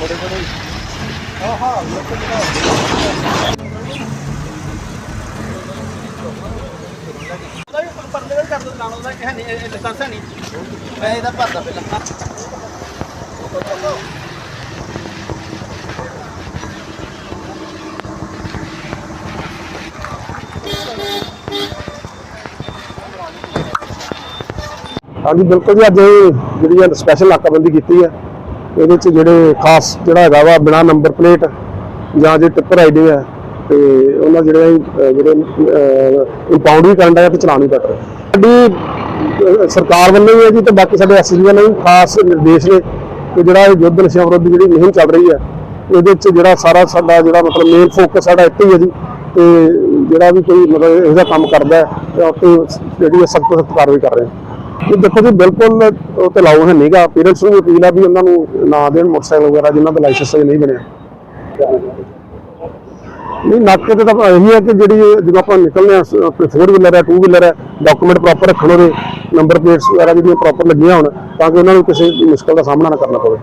ਉਹਦਾ ਵੀ ਪਰਦੇ ਦਾ ਕਰ ਦੋ ਨਾਲ ਉਹਦਾ ਕਿ ਹੈ ਨਹੀਂ ਇਹ ਲਾਇਸੈਂਸ ਹੈ ਨਹੀਂ ਮੈਂ ਇਹਦਾ ਭਰਦਾ ਪਹਿਲਾਂ ਹਾਂਜੀ, ਬਿਲਕੁਲ ਜੀ, ਅੱਜ ਜਿਹੜੀ ਸਪੈਸ਼ਲ ਨਾਕਾਬੰਦੀ ਕੀਤੀ ਹੈ ਇਹਦੇ ਚ ਜਿਹੜੇ ਖਾਸ ਜਿਹੜਾ ਹੈਗਾ ਵਾ ਬਿਨਾ ਨੰਬਰ ਪਲੇਟ ਜਾਂ ਜੇ ਟਿੱਪਰ ਆਈਡੀ ਹੈ ਤੇ ਉਹਨਾਂ ਜਿਹੜੇ ਜਿਹੜੇ ਇੰਪਾਊਂਡ ਵੀ ਕਰਨ ਦਾ ਤੇ ਚਲਾਨ ਵੀ ਕੱਟ ਰਹੇ ਸਾਡੀ ਸਰਕਾਰ ਵੱਲੋਂ ਵੀ ਹੈ ਜੀ ਤੇ ਬਾਕੀ ਸਾਡੇ ਐਸਐਸਬੀ ਵੱਲੋਂ ਵੀ ਖਾਸ ਨਿਰਦੇਸ਼ ਨੇ ਕਿ ਜਿਹੜਾ ਇਹ ਯੁੱਧ ਨਸ਼ਿਆਂ ਵਿਰੁੱਧ ਜਿਹੜੀ ਮੁਹਿੰਮ ਚੱਲ ਰਹੀ ਹੈ ਇਹਦੇ ਚ ਜਿਹੜਾ ਸਾਰਾ ਸਾਡਾ ਜਿਹੜਾ ਮਤਲਬ ਮੇਨ ਫੋਕਸ ਸਾਡਾ ਇੱਥੇ ਹੀ ਹੈ ਜੀ, ਤੇ ਜਿਹੜਾ ਵੀ ਕੋਈ ਮਤਲਬ ਇਹੋ ਜਿਹਾ ਕੰਮ ਕਰਦਾ ਹੈ, ਤੇ ਉੱਤੇ ਜਿਹੜੀ ਸਖਤ ਸਖਤ ਕਾਰਵਾਈ ਕਰ ਰਹੇ ਹਾਂ। ਇਹ ਦੇਖੋ ਜੀ, ਬਿਲਕੁਲ ਉਹ ਤੇ ਲਾਉ ਹੈ ਨਹੀਂਗਾ ਪੇਰੈਂਟਸ ਨੂੰ ਅਪੀਲ ਆ ਵੀ ਉਹਨਾਂ ਨੂੰ ਨਾ ਦੇਣ ਮੋਟਰਸਾਈਕਲ ਵਗੈਰਾ, ਜਿਨ੍ਹਾਂ ਦਾ ਲਾਇਸੈਂਸ ਨਹੀਂ ਬਣਿਆ। ਨਹੀਂ, ਨਾਕੇ ਤੇ ਤਾਂ ਇਹੀ ਹੈ ਕਿ ਜਿਹੜੀ ਜਦੋਂ ਆਪਾਂ ਨਿਕਲਦੇ ਆ ਫੋਰ ਵੀਲਰ ਹੈ 2 ਵੀਲਰ ਹੈ ਡਾਕੂਮੈਂਟ ਪ੍ਰੋਪਰ ਰੱਖਣ ਉਹਦੇ ਨੰਬਰ ਪਲੇਟਸ ਵਗੈਰਾ ਜਿਹੜੀਆਂ ਪ੍ਰੋਪਰ ਲੱਗੀਆਂ ਹੋਣ, ਤਾਂ ਕਿ ਉਹਨਾਂ ਨੂੰ ਕਿਸੇ ਮੁਸ਼ਕਲ ਦਾ ਸਾਹਮਣਾ ਨਾ ਕਰਨਾ ਪਵੇ।